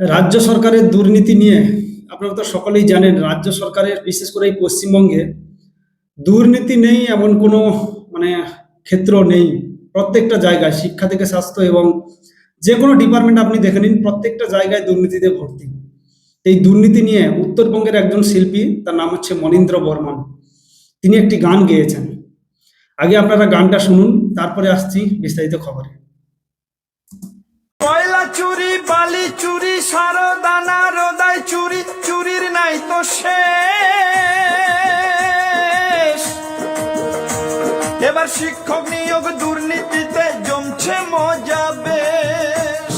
রাজ্য সরকারের দুর্নীতি নিয়ে আপনারা তো সকলেই জানেন, রাজ্য সরকারের বিশেষ করে এই পশ্চিমবঙ্গে দুর্নীতি নেই এমন কোনো মানে ক্ষেত্র নেই। প্রত্যেকটা জায়গায় শিক্ষা থেকে স্বাস্থ্য এবং যে কোনো ডিপার্টমেন্ট আপনি দেখে নিন, প্রত্যেকটা জায়গায় দুর্নীতিতে ভর্তি। এই দুর্নীতি নিয়ে উত্তরবঙ্গের একজন শিল্পী, তার নাম হচ্ছে মনীন্দ্র বর্মন। তিনি একটি গান গেয়েছেন। আগে আপনারা গানটা শুনুন, তারপরে আসছি বিস্তারিত খবরে। কয়লা চুরি, বালি চুরি সারদানা রোদাই চুরি, চুরির নাই তো শেষ। এবার শিক্ষক নিয়োগ দুর্নীতিতে জমছে মজা বেশ।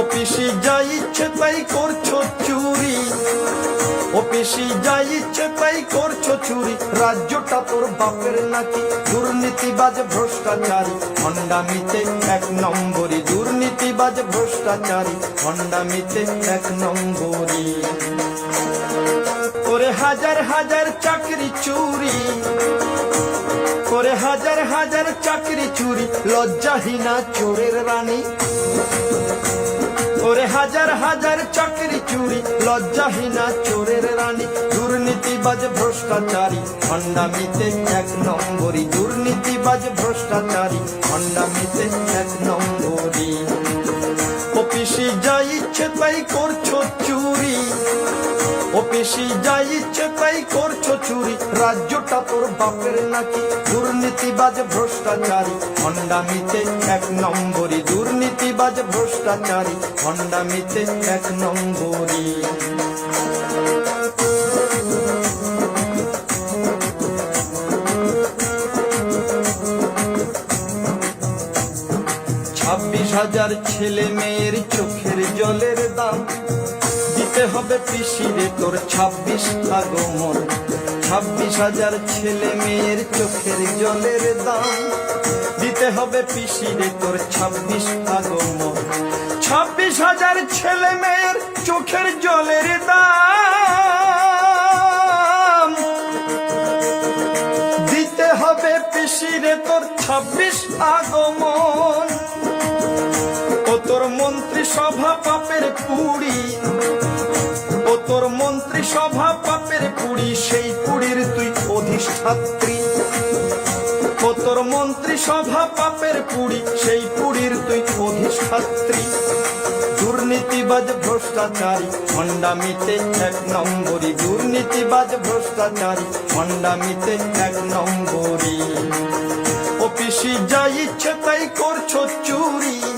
অফিসি যা ইচ্ছে তাই করছ চুরি। অফিসি যা ইচ্ছে তাই করছ চুরি। রাজ্যটা তোর বাপের নাকি দুর্নীতিবাজ ভ্রষ্টাচারী। হন্ডামিতে এক নম্বরই দুর্নীতিবাজ ভ্রষ্টাচারী হন্ডামিতে এক নম্বরই করে হাজার হাজার চাকরি চুরি করে হাজার হাজার চাকরি চুরি, লজ্জাহীনা চোরের রানী। ওরে হাজার হাজার চাকরি চুরি, লজ্জাহীনা চোরের রানী। দুর্নীতিবাজ ভ্রষ্টাচারী হন্ডামিতে এক নম্বরই দুর্নীতিবাজ ভ্রষ্টাচারী হন্ডামিতে এক নম্বরই অফিসি যা ইচ্ছে তাই করছ চুরি। রাজ্যটা তোর বাপের নাকি? দুর্নীতিবাজ ভ্রষ্টাচারী। হন্ডামিতে এক নম্বরই। দুর্নীতিবাজ ভ্রষ্টাচারী। হন্ডামিতে এক নম্বরই। ছাব্বিশ হাজার ছেলে মেয়ের চোখের জলের হবে পিসিরে তোর ছাব্বিশ আগমন। ছাব্বিশ হাজার ছেলে মেয়ের চোখের জলের দাম। দিতে হবে পিসিরে তোর ছাব্বিশ আগমন। ছাব্বিশ হাজার ছেলে মেয়ের চোখের জলের দাম। দিতে হবে পিসিরে তোর ছাব্বিশ আগমন। মন্ত্রী সভা পাপের কুড়ি। ও তোর মন্ত্রী সভা পাপের কুড়ি, সেই কুড়ির তুই অধিষ্ঠাত্রী। ও তোর মন্ত্রী সভা পাপের কুড়ি, সেই কুড়ির তুই অধিষ্ঠাত্রী। দুর্নীতিবাজ ভ্রষ্টাচারী হন্ডামিতে এক নম্বরই দুর্নীতিবাজ ভ্রষ্টাচারী হন্ডামিতে এক নম্বরই অফিসি যা ইচ্ছে তাই করছ চুরি।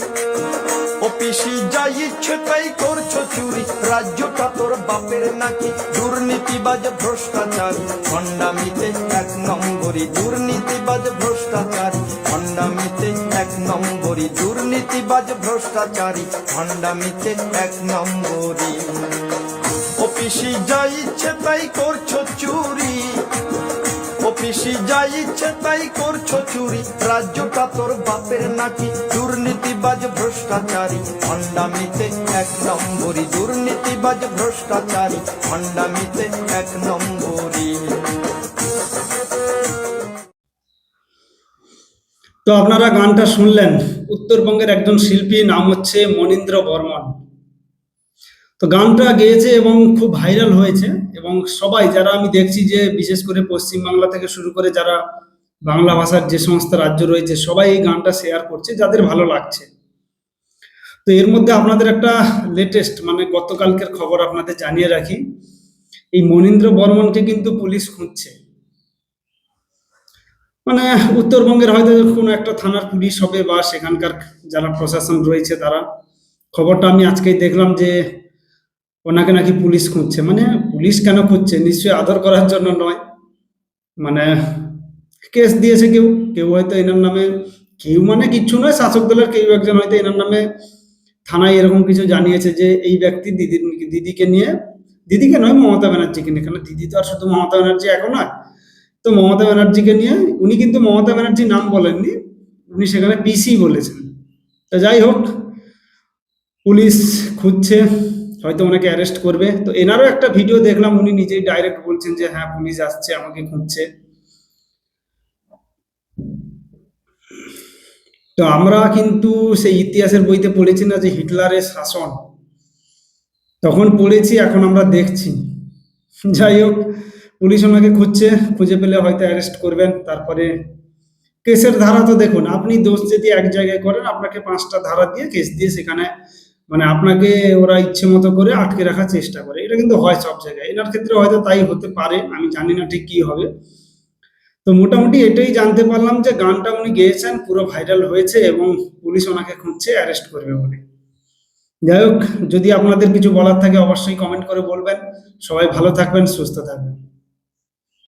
অফিসি যা ইচ্ছে তাই করছ চুরি। রাজ্যটা তোর বাপের নাকি? দুর্নীতিবাজ ভ্রষ্টাচারী। হন্ডামিতে এক নম্বরই দুর্নীতিবাজ ভ্রষ্টাচারী। হন্ডামিতে এক নম্বরই দুর্নীতিবাজ ভ্রষ্টাচারী। হন্ডামিতে এক নম্বরই। অফিসি যা ইচ্ছে তাই করছ অফিসি যা ইচ্ছে তাই করছ চুরি। রাজ্যটা তোর বাপের নাকি দুর্নীতিবাজ ভ্রষ্টাচারী। হন্ডামিতে এক নম্বরই, দুর্নীতিবাজ ভ্রষ্টাচারী। হন্ডামিতে এক নম্বরই। তো আপনারা গানটা শুনলেন। উত্তরবঙ্গের একজন শিল্পী, নাম হচ্ছে মনীন্দ্র বর্মন। তো গানটা গেয়েছে এবং খুব ভাইরাল হয়েছে এবং সবাই, যারা আমি দেখছি যে বিশেষ করে পশ্চিমবাংলা থেকে শুরু করে যারা বাংলা ভাষার যে সমস্ত রাজ্য রয়েছে, সবাই এই গানটা শেয়ার করছে, যাদের ভালো লাগছে। তো এর মধ্যে আপনাদের একটা লেটেস্ট মানে গতকালকের খবর আপনাদের জানিয়ে রাখি। এই মনীন্দ্র বর্মনকে কিন্তু পুলিশ খুঁজছে। মানে উত্তরবঙ্গের হয়তো কোনো একটা থানার পুলিশ হবে বা সেখানকার যারা প্রশাসন রয়েছে তারা। খবরটা আমি আজকেই দেখলাম যে ওনাকে নাকি পুলিশ খুঁজছে। মানে পুলিশ কেন খুঁজছে? নিশ্চয়ই আদর করার জন্য নয়। মানে কেস দিয়েছে কেউ। কেউ হয়তো এনার নামে, কেউ মানে কিচ্ছু নয়, শাসক দলের কেউ একজন হয়তো এনার নামে থানায় এরকম কিছু জানিয়েছে যে এই ব্যক্তি দিদির, দিদিকে নিয়ে, দিদিকে নয়, মমতা ব্যানার্জিকে নিয়ে। কেন দিদি তো আর শুধু মমতা ব্যানার্জি এখন নয়। তো মমতা ব্যানার্জিকে নিয়ে উনি কিন্তু মমতা ব্যানার্জির নাম বলেননি। উনি সেখানে পিসি বলেছেন। তা যাই হোক, পুলিশ খুঁজছে। হয়তো ওনাকে অ্যারেস্ট করবে। তো এনারও একটা ভিডিও দেখলাম, উনি নিজেই ডাইরেক্ট বলছেন যে হ্যাঁ পুলিশ আসছে, আমাকে খুঁজছে। তো আমরা কিন্তু সেই ইতিহাসের বইতে পড়েছি না যে হিটলারের শাসন। তখন পড়েছি, এখন আমরা দেখছি। যাই হোক, পুলিশ ওনাকে খুঁজছে, খুঁজে পেলে হয়তো অ্যারেস্ট করবেন। তারপরে কেসের ধারা তো দেখুন, আপনি দোষ যদি এক জায়গায় করেন, আপনাকে পাঁচটা ধারা দিয়ে কেস দিয়ে সেখানে মানে আপনাকে ওরা ইচ্ছে মতো করে আটকে রাখার চেষ্টা করে। এটা কিন্তু হয় সব জায়গায়। এনার ক্ষেত্রে হয়তো তাই হতে পারে, আমি জানি না ঠিক কি হবে। তো মোটামুটি এটাই জানতে পারলাম যে গানটা উনি গেয়েছেন, পুরো ভাইরাল হয়েছে এবং পুলিশ ওনাকে খুঁজছে, অ্যারেস্ট করবে বলে। যাই হোক, যদি আপনাদের কিছু বলার থাকে অবশ্যই কমেন্ট করে বলবেন। সবাই ভালো থাকবেন, সুস্থ থাকবেন।